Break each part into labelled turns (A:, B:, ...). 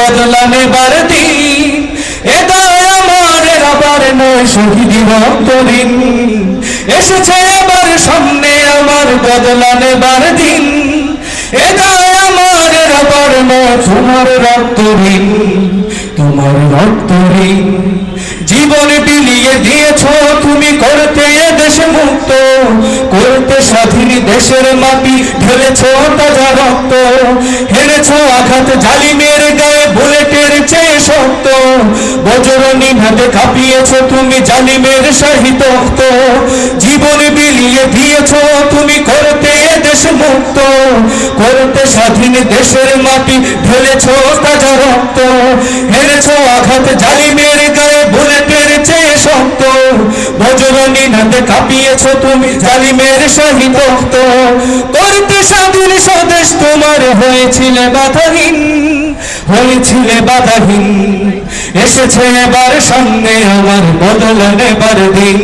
A: বদলা নেবার দিন এ দায় আমার আবার নয় শহীদ রক্তঋণ এসেছে এবার সামনে আমার বদলা নেবার দিন এ আমার আবার নয় তোমার রক্তঋণ তোমার রক্তঋণ জীবন বিলিয়ে দিয়েছ, তুমি করতে দেশ মুক্ত, করতে স্বাধীন দেশের মাটি ঢেলেছ তাজা রক্ত হেরেছ আঘাত জালিমের গায়ে বুলেটের সত্য। বজরণী হাতে কাঁপিয়েছ তুমি জালিমের সাহিত্য জীবন বিলিয়ে দিয়েছ তুমি করতে দেশ মুক্ত। করতে স্বাধীন দেশের মাটি ঢেলেছ তাজা রক্ত। হেরেছ আঘাত জালিমের শক্ত বজরনি নাতে কাঁপিয়েছ তুমি জালিমের সহিত। করতে স্বাধীন স্বদেশ তোমার হয়েছিল বাধাহীন, হয়েছিলে বাধাহীন। এসেছে এবার সামনে আমার বদলা নেবার দিন।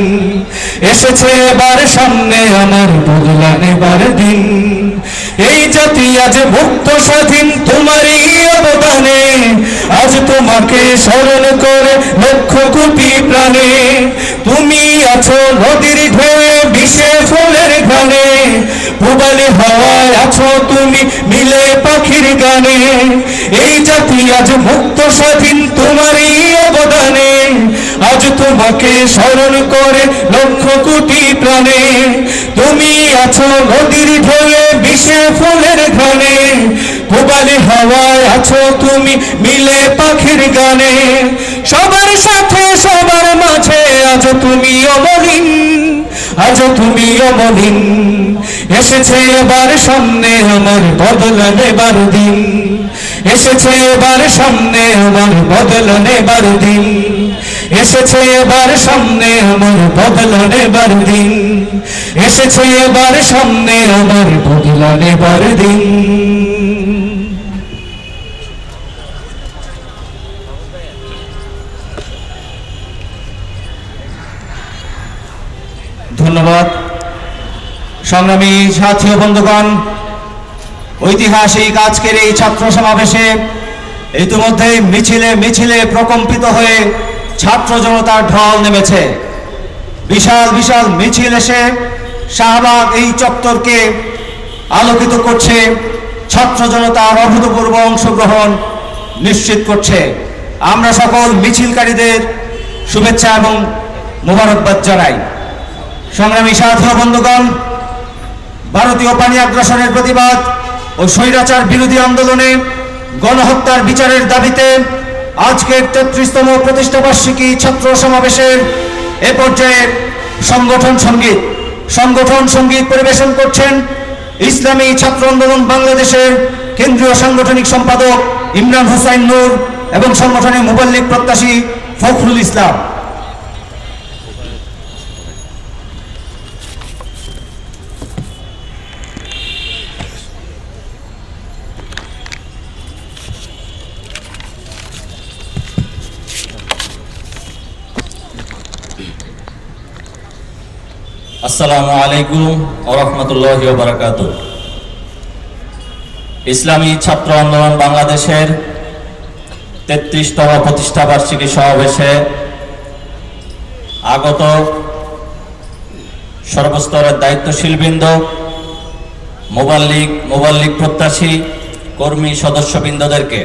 A: এসেছে এবার সামনে আমার বদলা নেবার দিন। এই জাতি আজ মুক্ত স্বাধীন, তোমারই অবদানে। আজ তোমাকে স্মরণ করে লক্ষ কোটি প্রাণে। আছো নদীর ঢেউয়ে বিষে ফুলের ঘানে পুবালি হাওয়ায় আছো তুমি মিলে পাখির গানে। এই জাতি আজ মুক্ত স্বাধীন, তোমারই অবদানে। আজ তোমাকে স্মরণ করে লক্ষ কোটি প্রাণে। তুমি আছো নদীর ঢেউয়ে বিষে ফুলের ঘানে পুবালি হাওয়ায় আছো তুমি মিলে পাখির গানে। সবার সাথে সবার আজ তুমি অমলিন আজ তুমি অমলিন এসেছে এবার সামনে আমার বদলা নেবার দিন। এসেছে এবার সামনে আমার বদলা নেবার দিন। এসেছে এবার সামনে আমার বদলা নেবার দিন। এসেছে এবার সামনে আমার বদলা নেবার দিন। ধন্যবাদ। সংগ্রামী সাথী বন্ধুগণ, ঐতিহাসিক আজকের এই ছাত্র সমাবেশে ইতিমধ্যে মিছিলে মিছিলে প্রকম্পিত হয়ে ছাত্র জনতার ঢল নেমেছে। বিশাল বিশাল মিছিল এসে শাহবাগ এই চত্বরকে আলোকিত করছে, ছাত্র জনতার অভূতপূর্ব অংশগ্রহণ নিশ্চিত করছে। আমরা সকল মিছিলকারীদের শুভেচ্ছা এবং মোবারকবাদ জানাই। সংগ্রামী ও বন্ধুগণ, ভারতীয় পানি আগ্রাসনের প্রতিবাদ ও স্বৈরাচার বিরোধী আন্দোলনে গণহত্যার বিচারের দাবিতে আজকের তেত্রিশতম প্রতিষ্ঠাবার্ষিকী ছাত্র সমাবেশের এ পর্যায়ে সংগঠন সংগীত সংগঠন সংগীত পরিবেশন করছেন ইসলামী ছাত্র আন্দোলন বাংলাদেশের কেন্দ্রীয় সাংগঠনিক সম্পাদক ইমরান হোসাইন নূর এবং সংগঠনের মুবাল্লিক প্রত্যাশী ফখরুল ইসলাম।
B: আসসালামু আলাইকুম ওরহমতুল্লাহ বারাকাত ইসলামী ছাত্র আন্দোলন বাংলাদেশের তেত্রিশতম প্রতিষ্ঠা বার্ষিকী সমাবেশে আগত সর্বস্তরের দায়িত্বশীল বৃন্দ মোবাল্লিক মোবাল্লিক প্রত্যাশী, কর্মী সদস্যবৃন্দদেরকে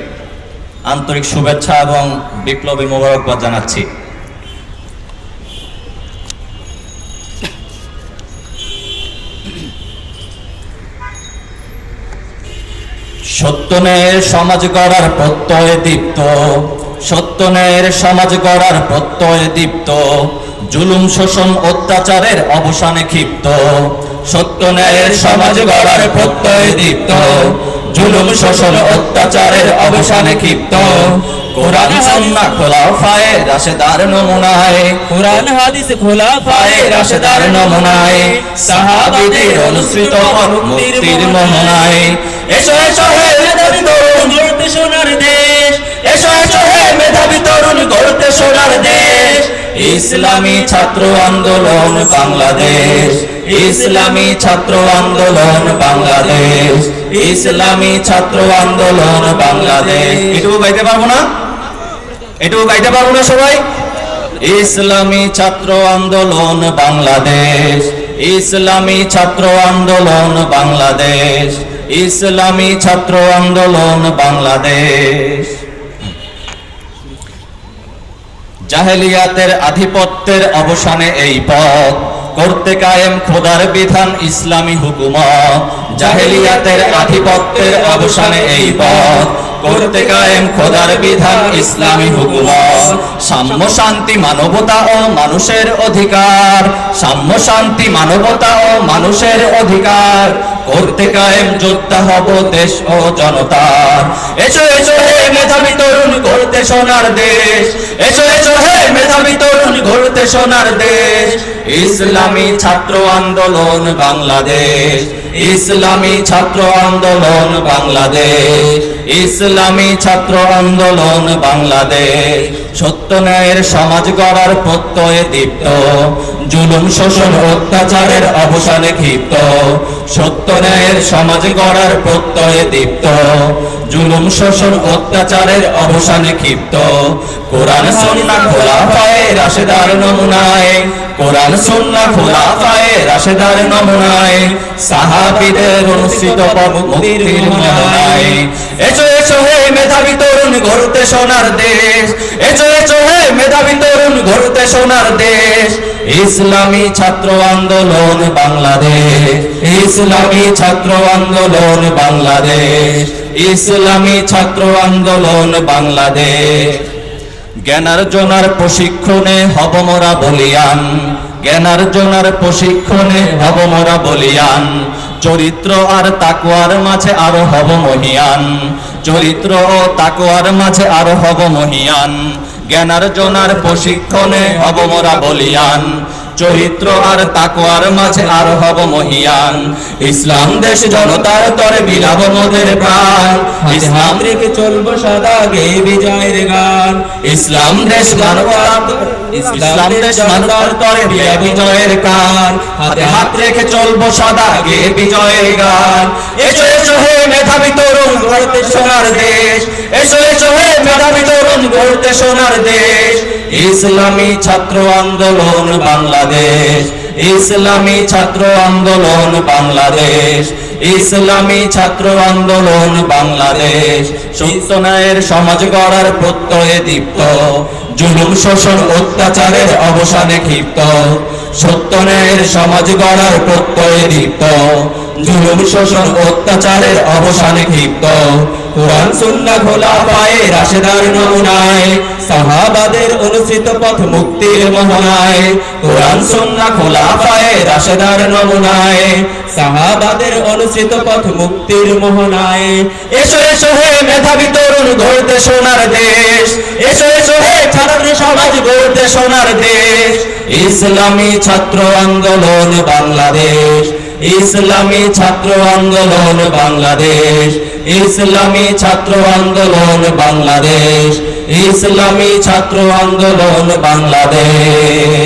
B: আন্তরিক শুভেচ্ছা এবং বিপ্লবী মোবারকবাদ জানাচ্ছি। সত্যনের সমাজ গড়ার প্রত্যয় দীপ্ত। সত্যনের সমাজ গড়ার প্রত্যয় দীপ্ত। জুলুম শোষণ অত্যাচারের অবসানে ক্ষিপ্ত। সত্যনের সমাজ গড়ার প্রত্যয় দীপ্ত। জুলুম শোষণ অত্যাচারের অবসানে ক্ষিপ্ত। কোরআন খোলা ফায়ে রাশেদার নমুনায়।
C: কোরআন হাদিস খোলা
B: ফায়ে রাশেদার নমুনায়। সাহাবাদের অনুসৃত মুক্তির মোহনায় এসো এসো ইসলামী ছাত্র আন্দোলন বাংলাদেশ। ইসলামী ছাত্র আন্দোলন বাংলাদেশ। ইসলামী ছাত্র আন্দোলন বাংলাদেশ। এটুকু গাইতে পারব না? এটুকু গাইতে পারব না সবাই? ইসলামী ছাত্র আন্দোলন বাংলাদেশ। ইসলামী ছাত্র আন্দোলন বাংলাদেশ। ইসলামী ছাত্র আন্দোলন বাংলাদেশ। জাহেলিয়াতের আধিপত্যের অবসানে এই পথ করতে কায়েম খোদার বিধান ইসলামী হুকুমত। জাহেলিয়াতের আধিপত্যের অবসানে এই পথ করতে কায়েম খোদার বিধান ইসলামী হুকুমত। সাম্য শান্তি, মানবতা ও মানুষের অধিকার। সাম্য শান্তি, মানবতা ও মানুষের অধিকার। করতে কায়েম যোদ্ধা হব দেশ ও জনতার এসো এসো হে মেধাবী তরুণ করতে সোনার দেশ। এসো এসো হে মেধাবী তরুণ করতে সোনার দেশ। ইসলামী ছাত্র আন্দোলন বাংলাদেশ। ইসলামী ছাত্র আন্দোলন বাংলাদেশ, ইসলামী ছাত্র আন্দোলন বাংলাদেশ। সত্য ন্যায়ের সমাজ গড়ার প্রত্যয়ে দীপ্ত, জুলুম, শোষণ, অত্যাচারের অবসানে ক্ষিপ্ত। সত্য ন্যায়ের সমাজ গড়ার প্রত্যয়ে দীপ্ত, জুলুম, শোষণ, অত্যাচারের অবসানে ক্ষিপ্ত। কোরআন সন্না খোলা পায়ে রাশেদার নমুনায় কোরআন সন্না খোলা পায়ে রাশেদার নমুনায়, সাহাবিদের পব মুক্তির মোহনায় এসো এসো, হে মেধাবী তরুণ, গড়তে সোনার দেশ। এসো এসো, হে মেধাবী তরুণ, গড়তে সোনার দেশ। ইসলামী ছাত্র আন্দোলন, বাংলাদেশ। ইসলামী ছাত্র আন্দোলন, বাংলাদেশ। ইসলামী ছাত্র আন্দোলন, বাংলাদেশ। জ্ঞানার্জনার প্রশিক্ষণে হব মোরা বলিয়ান। জ্ঞানার্জনার প্রশিক্ষণে হব মোরা বলিয়ান। চরিত্র আর তাকুয়ার মাঝে আরও হব মহিয়ান। চরিত্র ও তাকুয়ার মাঝে আরও হব মহিয়ান। জ্ঞানার্জনার প্রশিক্ষণে হব মোরা বলিয়ান। চরিত্র আর তাকোয়ার মাঝে আর হব মহিয়ান। ইসলাম দেশ জনতার তরে বিলাব মোদের প্রাণ। ইসলাম রেখে চলবো সাদা গে বিজয়ের গান। ইসলাম দেশ মানবতার ইসলাম দেশ মানবতার তরে বিয়া বিজয়ের গান হাতে হাত রেখে চলবো সদা গে বিজয়ের গান। এসো এসো হে মেধাবী তরুণ, গড়তে সোনার দেশ। এসো এসো হে মেধাবী তরুণ, গড়তে সোনার দেশ। ইসলামী ছাত্র আন্দোলন বাংলাদেশ। ইসলামী ছাত্র আন্দোলন বাংলাদেশ। ইসলামী ছাত্র আন্দোলন বাংলাদেশ। সত্য ন্যায়ের সমাজ গড়ার প্রত্যয়ে দীপ্ত। জুলুম শোষণ অত্যাচারের অবসানে ক্ষিপ্ত। সত্য ন্যায়ের সমাজ গড়ার প্রত্যয়ে দীপ্ত। জুলুম শোষণ অত্যাচারের অবসানে ক্ষিপ্ত। কোরআন সুন্নাহ খোলা পায়ে রাশেদার নমুনায়, সাহাবাদের অনুসৃত পথ মুক্তির মোহনায়, কোরআন সুন্নাহ খোলা পায়ে রাশেদার নমুনায়, সাহাবাদের অনুসৃত পথ মুক্তির মোহনায়। এসো এসো হে মেধাবী তরুণ, গড়তে সোনার দেশ। এসো এসো হে ছাত্র সমাজ, গড়তে সোনার দেশ। ইসলামী ছাত্র আন্দোলন বাংলাদেশ। ইসলামী ছাত্র আন্দোলন বাংলাদেশ। ইসলামী ছাত্র আন্দোলন বাংলাদেশ, ইসলামী ছাত্র আন্দোলন বাংলাদেশ।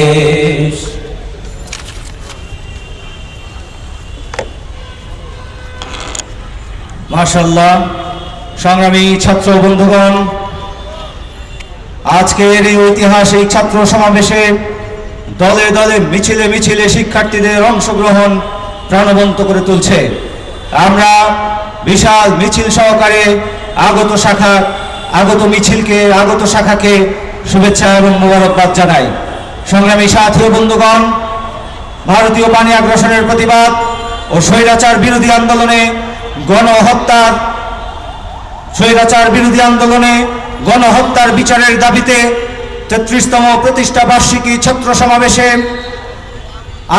C: মাশাল্লাহ সংগ্রামী ছাত্র বন্ধুগণ, আজকের এই ঐতিহাসিক ছাত্র সমাবেশে দলে দলে মিছিলে মিছিলে শিক্ষার্থীদের অংশগ্রহণ প্রাণবন্ত করে তুলছে। আমরা বিশাল মিছিল সহকারে আগত শাখা, আগত মিছিলকে, আগত শাখাকে শুভেচ্ছা এবং মোবারকবাদ জানাই। সংগ্রামী সাথী বন্ধুগণ, ভারতীয় পানি আগ্রাসনের প্রতিবাদ ও স্বৈরাচার বিরোধী আন্দোলনে গণহত্যার, স্বৈরাচার বিরোধী আন্দোলনে গণহত্যার বিচারের দাবিতে তেত্রিশতম প্রতিষ্ঠা বার্ষিকী ছাত্র সমাবেশে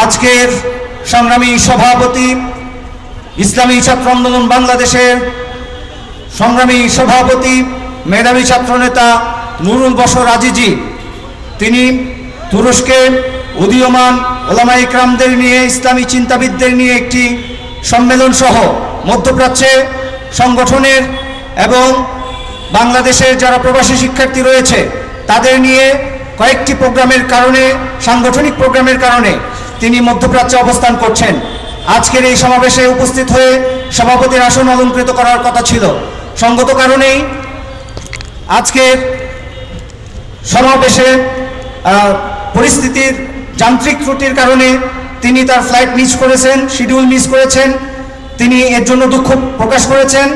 C: আজকের সংগ্রামী সভাপতি ইসলামী ছাত্র আন্দোলন বাংলাদেশের সংগ্রামী সভাপতি, মেধাবী ছাত্রনেতা নুরুল বসর আজিজি। তিনি তুরস্কে উদীয়মান ওলামা ইকরামদের নিয়ে, ইসলামী চিন্তাবিদদের নিয়ে একটি সম্মেলন সহ মধ্যপ্রাচ্যে সংগঠনের এবং বাংলাদেশের যারা প্রবাসী শিক্ষার্থী রয়েছে, তাদের নিয়ে কয়েকটি প্রোগ্রামের কারণে, সাংগঠনিক প্রোগ্রামের কারণে তিনি মধ্যপ্রাচ্যে অবস্থান করছেন। আজকের এই সমাবেশে উপস্থিত হয়ে সভাপতির আসন অলঙ্কৃত করার কথা ছিল। সঙ্গত কারণেই আজকের সমাবেশে পরিস্থিতির যান্ত্রিক ত্রুটির কারণে তিনি তার ফ্লাইট মিস করেছেন শিডিউল মিস করেছেন, তিনি এর জন্য দুঃখ প্রকাশ করেছেন।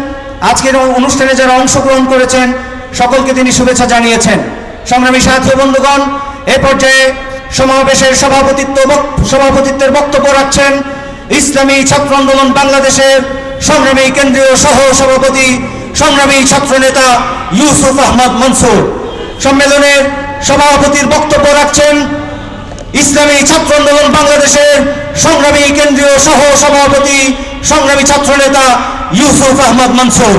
C: আজকের অনুষ্ঠানে যারা অংশগ্রহণ করেছেন, সকলকে তিনি শুভেচ্ছা জানিয়েছেন। সংগ্রামী সাথী বন্ধুগণ, এ পর্যায়ে সমাবেশের সভাপতিত্ব সভাপতিত্বের বক্তব্য রাখছেন ইসলামী ছাত্র আন্দোলন বাংলাদেশের সংগ্রামী কেন্দ্রীয় সহ সভাপতি সংগ্রামী ছাত্র নেতা ইউসুফ আহমদ মনসুর। সম্মেলনের সভাপতির বক্তব্য রাখছেন ইসলামী ছাত্র আন্দোলন বাংলাদেশের সংগ্রামী কেন্দ্রীয় সহ সভাপতি সংগ্রামী ছাত্র নেতা ইউসুফ আহমদ মনসুর।